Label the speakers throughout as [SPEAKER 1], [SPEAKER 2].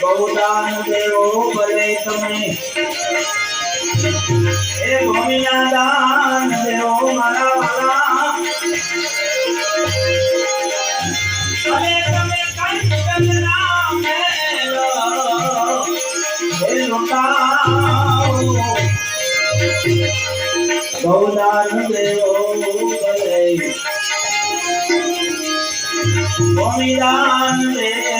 [SPEAKER 1] બહુદાન દેવો ભલે તમે. એ ભૂમિના દાન દેવો મારા વાલા. અને તમે કંચનના મેલો એ લૂંટાવો. બહુદાન ભલે.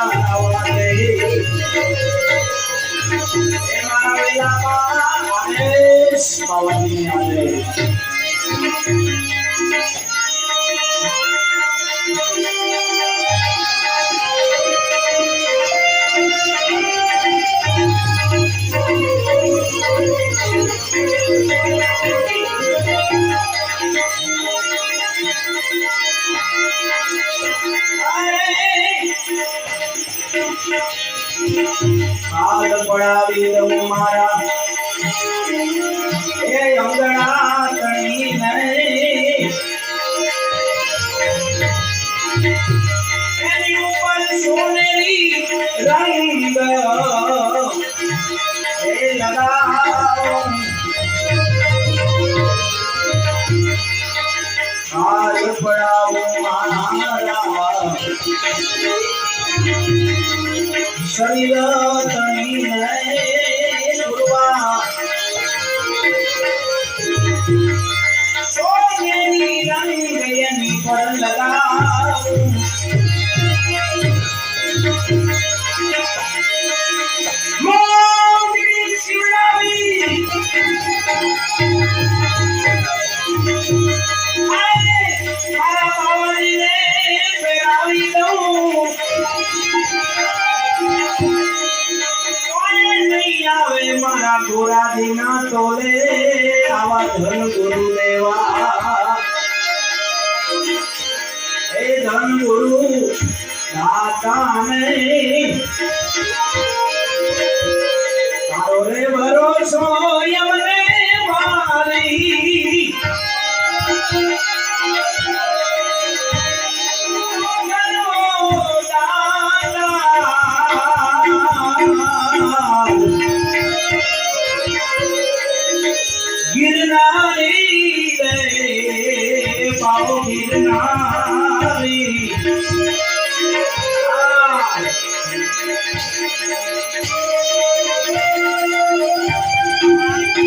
[SPEAKER 1] તારા વાગે પડાવી દઉં મારા. એ અંગણા તણી નહીં. એની ઉપર સોનેરી રંગ. એ લગાવો. હાલ શરીર પર લગાવું મારા મારા ગોરાજીના તોલે આવા ધન ગુરુ લેવા. હે દાતા ગુરુ すごい!